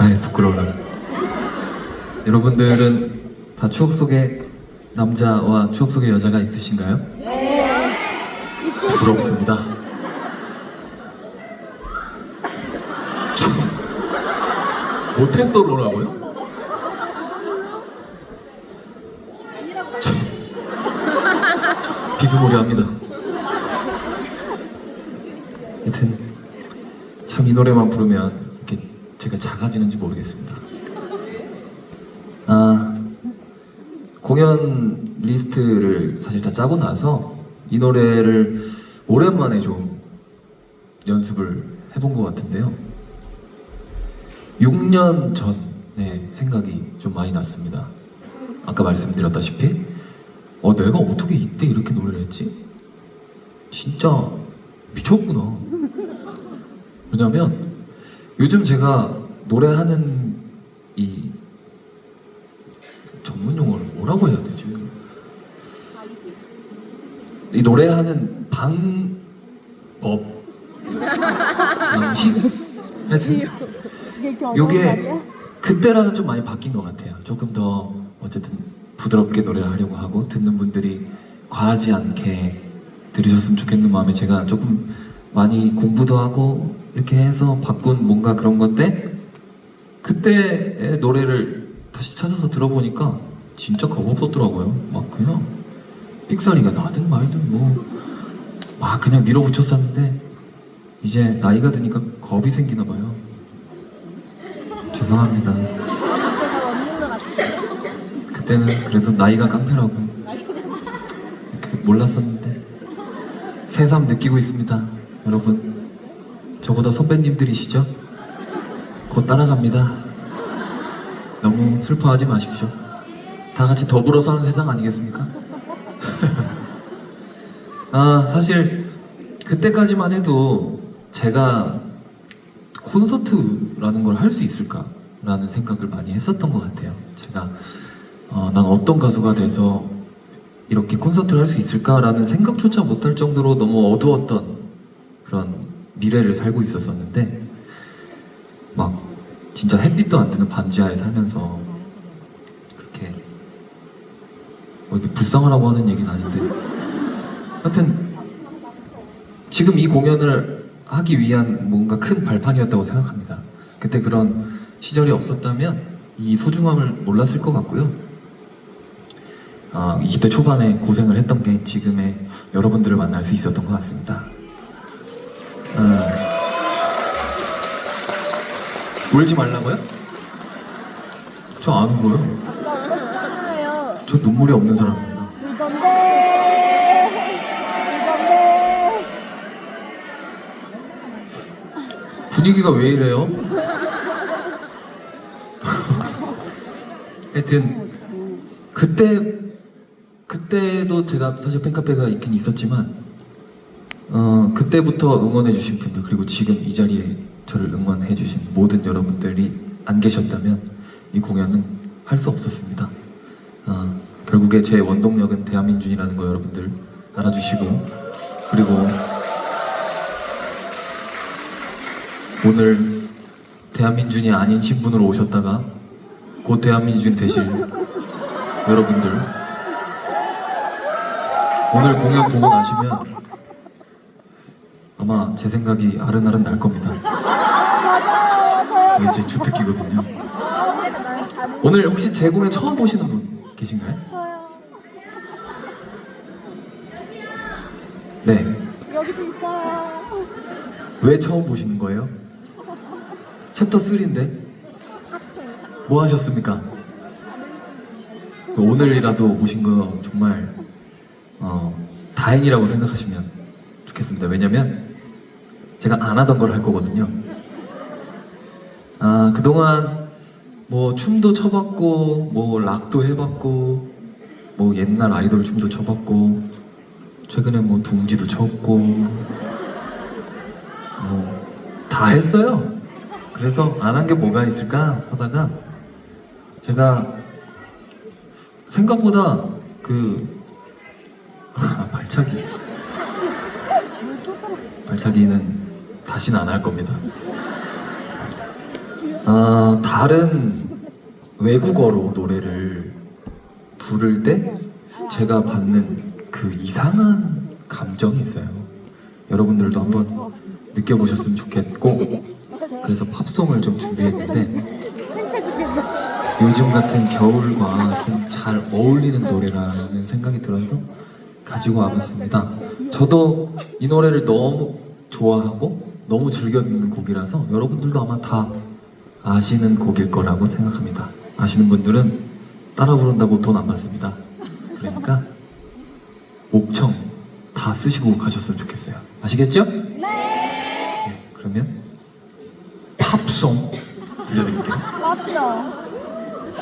아이 부끄러워라. 여러분들은 다 추억 속에 남자와 추억 속에 여자가 있으신가요? 네. 부럽습니다. 모태솔로라고요? 참. 비스무리합니다. 하여튼 참 이 노래만 부르면 제가 작아지는지 모르겠습니다. 아 공연 리스트를 사실 다 짜고 나서 이 노래를 오랜만에 좀 연습을 해본 것 같은데요. 6년 전에 생각이 좀 많이 났습니다. 아까 말씀드렸다시피 어 내가 어떻게 이때 이렇게 노래를 했지? 진짜 미쳤구나. 왜냐면 요즘 제가 노래하는 이 전문 용어를 뭐라고 해야 되지? 이 노래하는 방법 방식 하여튼 요게 그때랑은 좀 많이 바뀐 것 같아요. 조금 더 어쨌든 부드럽게 노래를 하려고 하고 듣는 분들이 과하지 않게 들으셨으면 좋겠는 마음에 제가 조금 많이 공부도 하고 이렇게 해서 바꾼 뭔가 그런 건데 그때의 노래를 다시 찾아서 들어보니까 진짜 겁 없었더라고요. 막 그냥 삑사리가 나든 말든 뭐 막 그냥 밀어붙였었는데 이제 나이가 드니까 겁이 생기나 봐요. 죄송합니다. 그때는 그래도 나이가 깡패라고 몰랐었는데 새삼 느끼고 있습니다. 여러분 저보다 선배님들이시죠? 곧 따라갑니다. 너무 슬퍼하지 마십시오. 다 같이 더불어 사는 세상 아니겠습니까? 아 사실 그때까지만 해도 제가 콘서트라는 걸 할 수 있을까라는 생각을 많이 했었던 것 같아요. 제가 어, 난 어떤 가수가 돼서 이렇게 콘서트를 할 수 있을까라는 생각조차 못할 정도로 너무 어두웠던 미래를 살고 있었었는데 막 진짜 햇빛도 안 드는 반지하에 살면서 그렇게 뭐 이렇게 불쌍하라고 하는 얘기는 아닌데 하여튼 지금 이 공연을 하기 위한 뭔가 큰 발판이었다고 생각합니다. 그때 그런 시절이 없었다면 이 소중함을 몰랐을 것 같고요. 아, 20대 초반에 고생을 했던 게 지금의 여러분들을 만날 수 있었던 것 같습니다. 아, 울지 말라고요? 저 안 울어요. 아까 울었잖아요. 저 눈물이 없는 사람입니다. 울던데. 울던데. 분위기가 왜 이래요? 하여튼 그때 그때도 제가 사실 팬카페가 있긴 있었지만 어 그때부터 응원해주신 분들 그리고 지금 이 자리에 저를 응원해주신 모든 여러분들이 안 계셨다면 이 공연은 할 수 없었습니다. 아, 결국에 제 원동력은 대한민준이라는 거 여러분들 알아주시고 그리고 오늘 대한민준이 아닌 신분으로 오셨다가 곧 대한민준이 되실 여러분들 오늘 공연 보고 나시면 아마 제 생각이 아른아른 날 겁니다. 맞아요. 제 주특기거든요. 오늘 혹시 제 공연 처음 보시는 분 계신가요? 저요. 네. 여기도 있어요. 왜 처음 보시는 거예요? 챕터 3인데 뭐 하셨습니까? 오늘이라도 오신 거 정말 어, 다행이라고 생각하시면 좋겠습니다. 왜냐면 제가 안 하던 걸 할 거거든요. 아 그동안 뭐 춤도 춰봤고 뭐 락도 해봤고 뭐 옛날 아이돌 춤도 춰봤고 최근에 뭐 둥지도 췄고 뭐 다 했어요. 그래서 안 한 게 뭐가 있을까 하다가 제가 생각보다 그 아, 발차기 발차기는 다시는 안 할 겁니다. 아, 다른 외국어로 노래를 부를 때 제가 받는 그 이상한 감정이 있어요. 여러분들도 한번 느껴보셨으면 좋겠고 그래서 팝송을 좀 준비했는데. 요즘 같은 겨울과 좀 잘 어울리는 노래라는 생각이 들어서 가지고 와봤습니다. 저도 이 노래를 너무 좋아하고 너무 즐겨 듣는 곡이라서 여러분들도 아마 다 아시는 곡일 거라고 생각합니다. 아시는 분들은 따라 부른다고 돈 안 받습니다. 그러니까 목청 다 쓰시고 가셨으면 좋겠어요. 아시겠죠? 네. 그러면 팝송 들려드릴게요. 갑시다.